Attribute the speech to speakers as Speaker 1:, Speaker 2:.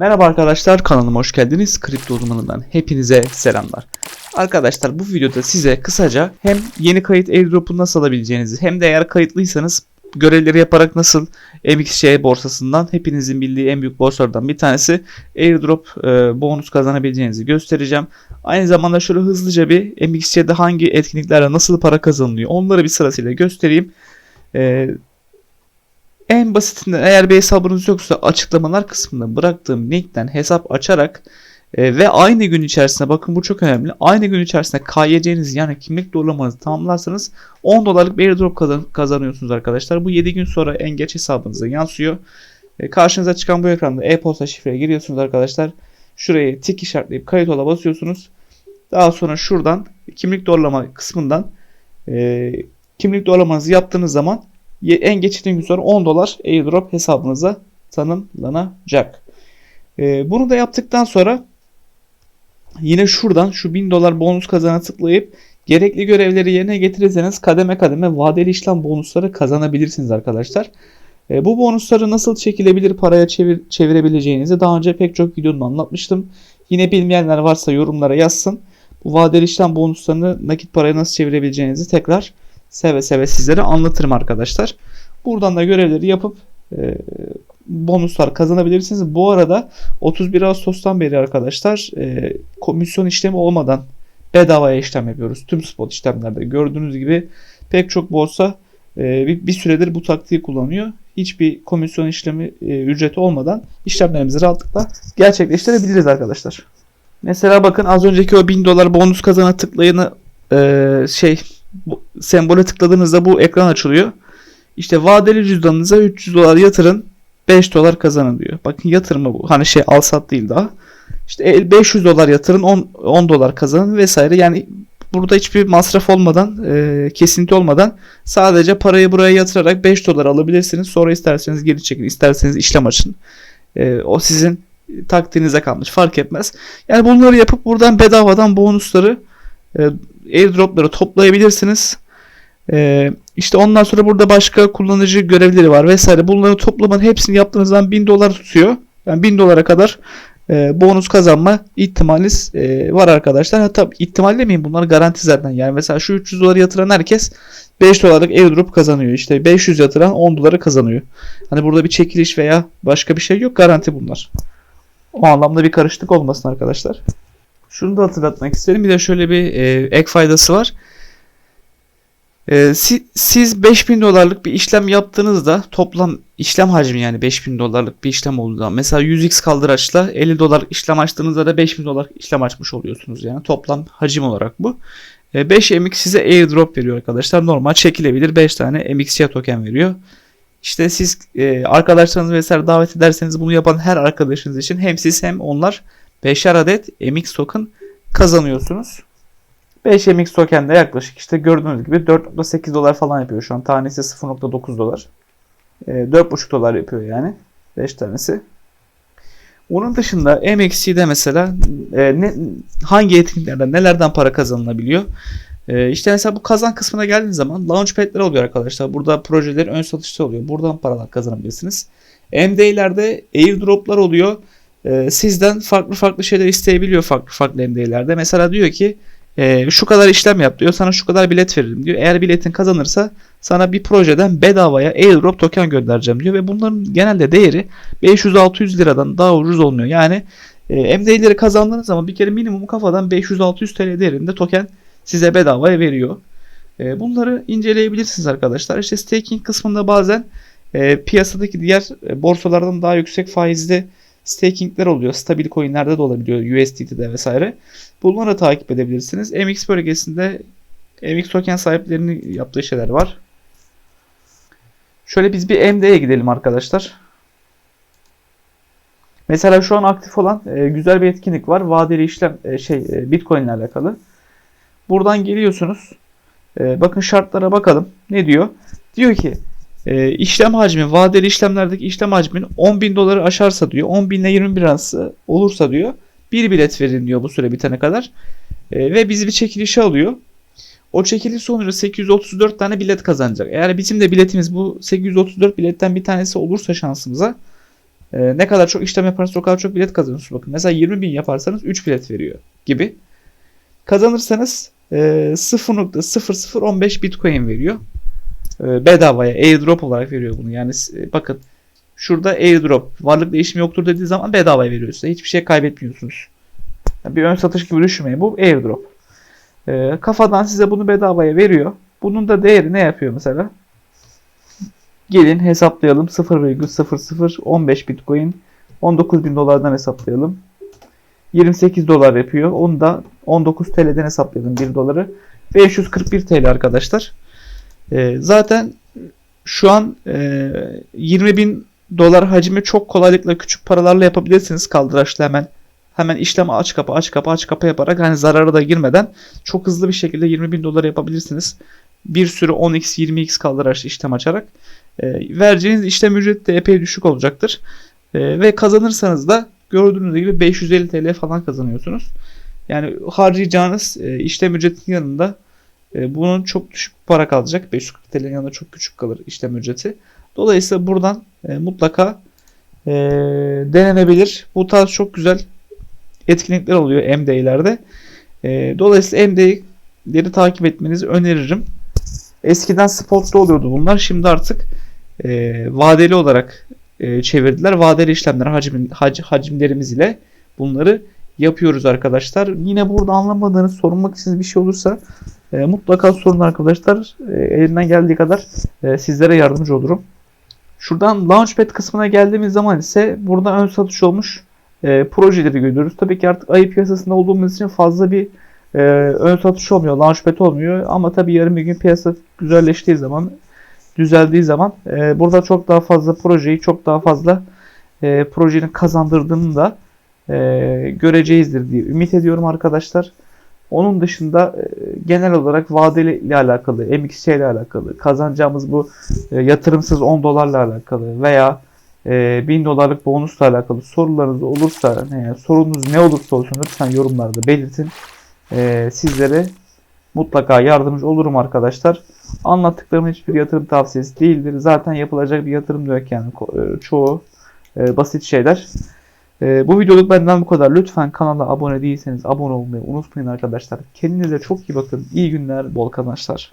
Speaker 1: Merhaba arkadaşlar kanalıma hoş geldiniz. Kripto uzmanından hepinize selamlar. Arkadaşlar bu videoda size kısaca hem yeni kayıt airdrop'u nasıl alabileceğinizi hem de eğer kayıtlıysanız görevleri yaparak nasıl MXC borsasından hepinizin bildiği en büyük borsalardan bir tanesi airdrop e, bonus kazanabileceğinizi göstereceğim. Aynı zamanda şöyle hızlıca bir MXC'de hangi etkinliklerle nasıl para kazanılıyor onları bir sırasıyla göstereyim. E, en basitinden eğer bir hesabınız yoksa açıklamalar kısmında bıraktığım linkten hesap açarak e, ve aynı gün içerisinde bakın bu çok önemli. Aynı gün içerisinde KYC'nizi yani kimlik doğrulamanızı tamamlarsanız 10 dolarlık bir airdrop kazan- kazanıyorsunuz arkadaşlar. Bu 7 gün sonra en geç hesabınıza yansıyor. E, karşınıza çıkan bu ekranda e-posta şifreye giriyorsunuz arkadaşlar. Şuraya tik işaretleyip kayıt ola basıyorsunuz. Daha sonra şuradan kimlik doğrulama kısmından e, kimlik doğrulamanızı yaptığınız zaman en geç gün sonra 10 dolar airdrop hesabınıza tanımlanacak. Ee, bunu da yaptıktan sonra yine şuradan şu 1000 dolar bonus kazana tıklayıp gerekli görevleri yerine getirirseniz kademe kademe vadeli işlem bonusları kazanabilirsiniz arkadaşlar. Ee, bu bonusları nasıl çekilebilir paraya çevir, çevirebileceğinizi daha önce pek çok videomda anlatmıştım. Yine bilmeyenler varsa yorumlara yazsın. Bu vadeli işlem bonuslarını nakit paraya nasıl çevirebileceğinizi tekrar seve seve sizlere anlatırım arkadaşlar. Buradan da görevleri yapıp e, bonuslar kazanabilirsiniz. Bu arada 31 Ağustos'tan beri arkadaşlar e, komisyon işlemi olmadan bedavaya işlem yapıyoruz. Tüm spot işlemlerde gördüğünüz gibi pek çok borsa e, bir, bir süredir bu taktiği kullanıyor. Hiçbir komisyon işlemi e, ücreti olmadan işlemlerimizi rahatlıkla gerçekleştirebiliriz arkadaşlar. Mesela bakın az önceki o 1000 dolar bonus kazana tıklayını e, şey bu, sembole tıkladığınızda bu ekran açılıyor. İşte vadeli cüzdanınıza 300 dolar yatırın 5 dolar kazanın diyor. Bakın yatırma bu. Hani şey al sat değil daha. İşte el- 500 dolar yatırın 10, 10 dolar kazanın vesaire. Yani burada hiçbir masraf olmadan e, kesinti olmadan sadece parayı buraya yatırarak 5 dolar alabilirsiniz. Sonra isterseniz geri çekin isterseniz işlem açın. E, o sizin taktiğinize kalmış fark etmez. Yani bunları yapıp buradan bedavadan bonusları e, airdropları toplayabilirsiniz. Ee, işte ondan sonra burada başka kullanıcı görevleri var vesaire. Bunları toplamanın hepsini yaptığınızdan 1000 dolar tutuyor. Yani 1000 dolara kadar e, bonus kazanma ihtimaliniz e, var arkadaşlar. Hatta ihtimal demeyin bunlar garanti zaten. Yani mesela şu 300 doları yatıran herkes 5 dolarlık airdrop kazanıyor. İşte 500 yatıran 10 doları kazanıyor. Hani burada bir çekiliş veya başka bir şey yok. Garanti bunlar. O anlamda bir karışıklık olmasın arkadaşlar. Şunu da hatırlatmak isterim. Bir de şöyle bir e, ek faydası var. E, si- siz 5000 dolarlık bir işlem yaptığınızda toplam işlem hacmi yani 5000 dolarlık bir işlem olduğunda mesela 100x kaldıraçla 50 dolarlık işlem açtığınızda da 5000 dolar işlem açmış oluyorsunuz yani toplam hacim olarak bu. E, 5 MX size airdrop veriyor arkadaşlar. Normal çekilebilir 5 tane MXC token veriyor. İşte siz e, arkadaşlarınızı vesaire davet ederseniz bunu yapan her arkadaşınız için hem siz hem onlar 5'er adet MX token kazanıyorsunuz. 5 MX token de yaklaşık işte gördüğünüz gibi 4.8 dolar falan yapıyor şu an. Tanesi 0.9 dolar. E, 4.5 dolar yapıyor yani. 5 tanesi. Onun dışında MXC'de mesela e, ne, hangi etkinliklerden nelerden para kazanılabiliyor? E, işte mesela bu kazan kısmına geldiğiniz zaman launchpad'ler oluyor arkadaşlar. Burada projeler ön satışta oluyor. Buradan paralar kazanabilirsiniz. MD'lerde airdroplar oluyor. E, sizden farklı farklı şeyler isteyebiliyor farklı farklı MD'lerde. Mesela diyor ki e, şu kadar işlem yap diyor. Sana şu kadar bilet veririm diyor. Eğer biletin kazanırsa sana bir projeden bedavaya airdrop token göndereceğim diyor. Ve bunların genelde değeri 500-600 liradan daha ucuz olmuyor. Yani e, MD'leri kazandığınız zaman bir kere minimum kafadan 500-600 TL değerinde token size bedavaya veriyor. E, bunları inceleyebilirsiniz arkadaşlar. İşte staking kısmında bazen e, piyasadaki diğer e, borsalardan daha yüksek faizli stakingler oluyor. Stabil coinlerde de olabiliyor. USDT'de vesaire. Bunları takip edebilirsiniz. MX bölgesinde MX token sahiplerinin yaptığı şeyler var. Şöyle biz bir MD'ye gidelim arkadaşlar. Mesela şu an aktif olan e, güzel bir etkinlik var. Vadeli işlem e, şey e, Bitcoin ile alakalı. Buradan geliyorsunuz. Bakın şartlara bakalım. Ne diyor? Diyor ki e, işlem hacmi, vadeli işlemlerdeki işlem hacmin 10 bin doları aşarsa diyor, 10 bin ile 20 bin arası olursa diyor, bir bilet verin diyor bu süre bitene kadar. E, ve bizi bir çekilişe alıyor. O çekiliş sonucu 834 tane bilet kazanacak. Eğer bizim de biletimiz bu 834 biletten bir tanesi olursa şansımıza Ee, ne kadar çok işlem yaparsanız o kadar çok bilet kazanıyorsunuz. Bakın mesela 20 bin yaparsanız 3 bilet veriyor gibi. Kazanırsanız e, 0.0015 bitcoin veriyor. E, bedavaya airdrop olarak veriyor bunu. Yani e, bakın şurada airdrop varlık değişimi yoktur dediği zaman bedavaya veriyor size. Hiçbir şey kaybetmiyorsunuz. Bir ön satış gibi düşünmeyin. Bu airdrop. E, kafadan size bunu bedavaya veriyor. Bunun da değeri ne yapıyor mesela? Gelin hesaplayalım. 0,0015 bitcoin 19 bin dolardan hesaplayalım. 28 dolar yapıyor. Onu da 19 TL'den hesaplayalım 1 doları. 541 TL arkadaşlar. Ee, zaten şu an e, 20 bin dolar hacmi çok kolaylıkla küçük paralarla yapabilirsiniz kaldıraçlı hemen. Hemen işlemi aç kapa aç kapa aç kapa yaparak hani zarara da girmeden çok hızlı bir şekilde 20 bin dolar yapabilirsiniz. Bir sürü 10x 20x kaldıraçlı işlem açarak. E, vereceğiniz işlem ücreti de epey düşük olacaktır. E, ve kazanırsanız da gördüğünüz gibi 550 TL falan kazanıyorsunuz. Yani harcayacağınız e, işlem ücretinin yanında e, bunun çok düşük para kalacak. 540 TL'nin yanında çok küçük kalır işlem ücreti. Dolayısıyla buradan e, mutlaka e, denenebilir. Bu tarz çok güzel etkinlikler oluyor MD'lerde. Dolayısıyla MD'leri takip etmenizi öneririm. Eskiden spotlu oluyordu bunlar. Şimdi artık vadeli olarak çevirdiler. Vadeli işlemler hacim, hac, hacimlerimiz ile bunları yapıyoruz arkadaşlar. Yine burada anlamadığınız sorulmak istediğiniz bir şey olursa e, mutlaka sorun arkadaşlar. E, elimden geldiği kadar e, sizlere yardımcı olurum. Şuradan Launchpad kısmına geldiğimiz zaman ise burada ön satış olmuş e, projeleri görüyoruz. Tabii ki artık ayı piyasasında olduğumuz için fazla bir e, ön satış olmuyor. Launchpad olmuyor. Ama tabii yarın bir gün piyasa güzelleştiği zaman düzeldiği zaman e, burada çok daha fazla projeyi çok daha fazla e, projenin kazandırdığını da e, göreceğizdir diye ümit ediyorum arkadaşlar. Onun dışında e, genel olarak vadeli ile alakalı, MXC ile alakalı, kazanacağımız bu e, yatırımsız 10 dolarla alakalı veya e, 1000 dolarlık bonusla alakalı sorularınız olursa, ne, sorunuz ne olursa olsun lütfen yorumlarda belirtin. E, sizlere mutlaka yardımcı olurum arkadaşlar. Anlattıklarım hiçbir yatırım tavsiyesi değildir. Zaten yapılacak bir yatırım da yok yani e, çoğu e, basit şeyler. E, bu videoluk benden bu kadar. Lütfen kanala abone değilseniz abone olmayı unutmayın arkadaşlar. Kendinize çok iyi bakın. İyi günler, bol kazançlar.